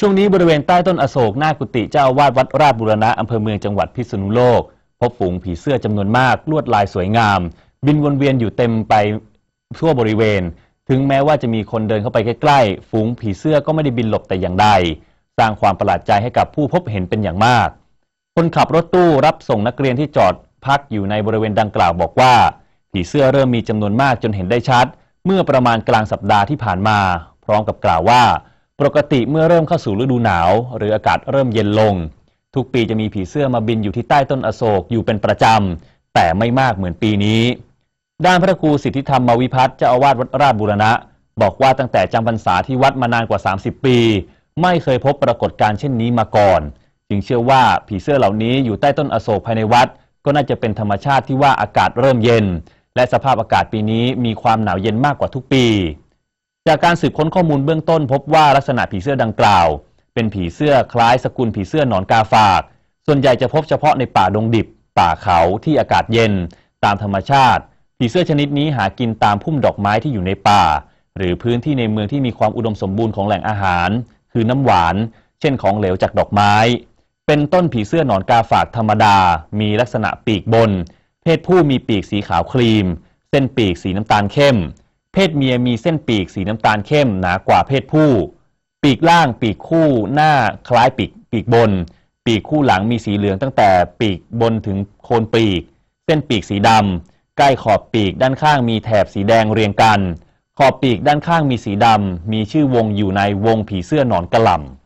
ช่วงนี้บริเวณใต้ต้นอโศกหน้ากุฏิเจ้าวาสวัดราชบุรณะอำเภอเมืองจังหวัดพิษณุโลก พบฝูงผีเสื้อจำนวนมากลวดลายสวยงาม บินวนเวียนอยู่เต็มไปทั่วบริเวณ ถึงแม้ว่าจะมีคนเดินเข้าไปใกล้ๆ ฝูงผีเสื้อก็ไม่ได้บินหลบแต่อย่างใด สร้างความประหลาดใจให้กับผู้พบเห็นเป็นอย่างมาก คนขับรถตู้รับส่งนักเรียนที่จอดพักอยู่ในบริเวณดังกล่าวบอกว่า ผีเสื้อเริ่มมีจำนวนมากจนเห็นได้ชัด เมื่อประมาณกลางสัปดาห์ที่ผ่านมา พร้อมกับกล่าวว่า ปกติเมื่อเริ่มเข้าสู่ฤดูหนาว หรืออากาศเริ่มเย็นลง ทุกปีจะมีผีเสื้อมาบินอยู่ที่ใต้ต้นอโศกอยู่เป็นประจำ แต่ไม่มากเหมือนปีนี้ ด้านพระครูสิทธิธรรมวิพัฒน์เจ้าอาวาสวัดราชบูรณะ บอกว่าตั้งแต่จำพรรษาที่วัดมานานกว่า 30 ปี ไม่เคยพบปรากฏการณ์เช่นนี้มาก่อน จึงเชื่อว่าผีเสื้อเหล่านี้อยู่ใต้ต้นอโศกภายในวัด ก็น่าจะเป็นธรรมชาติที่ว่าอากาศเริ่มเย็น และสภาพอากาศปีนี้มีความหนาวเย็นมากกว่าทุกปี จากการสืบค้นข้อมูลเบื้องต้น พบว่าลักษณะผีเสื้อดังกล่าว เป็นผีเสื้อคล้ายสกุลผีเสื้อหนอนกาฝาก ส่วนใหญ่จะพบเฉพาะในป่าดงดิบ ป่าเขาที่อากาศเย็น ตามธรรมชาติ ผีเสื้อชนิดนี้หากินตามพุ่มดอกไม้ที่อยู่ในป่า หรือพื้นที่ในเมืองที่มีความอุดมสมบูรณ์ของแหล่งอาหาร คือน้ำหวาน เช่นของเหลวจากดอกไม้ เป็นต้นผีเสื้อหนอนกาฝากธรรมดา มีลักษณะปีกบน เพศผู้มีปีกสีขาวครีม เส้นปีกสีน้ำตาลเข้ม เพศเมียมีเส้นปีกสีน้ำตาลเข้มหนากว่าเพศผู้ ปีกล่างปีกคู่หน้าคล้ายปีกปีกบน ปีกคู่หลังมีสีเหลืองตั้งแต่ปีกบนถึงโคนปีก เส้นปีกสีดำใกล้ขอบปีกด้านข้างมีแถบสีแดงเรียงกัน ขอบปีกด้านข้างมีสีดำมีชื่อวงอยู่ในวงผีเสื้อหนอนกระหล่ำ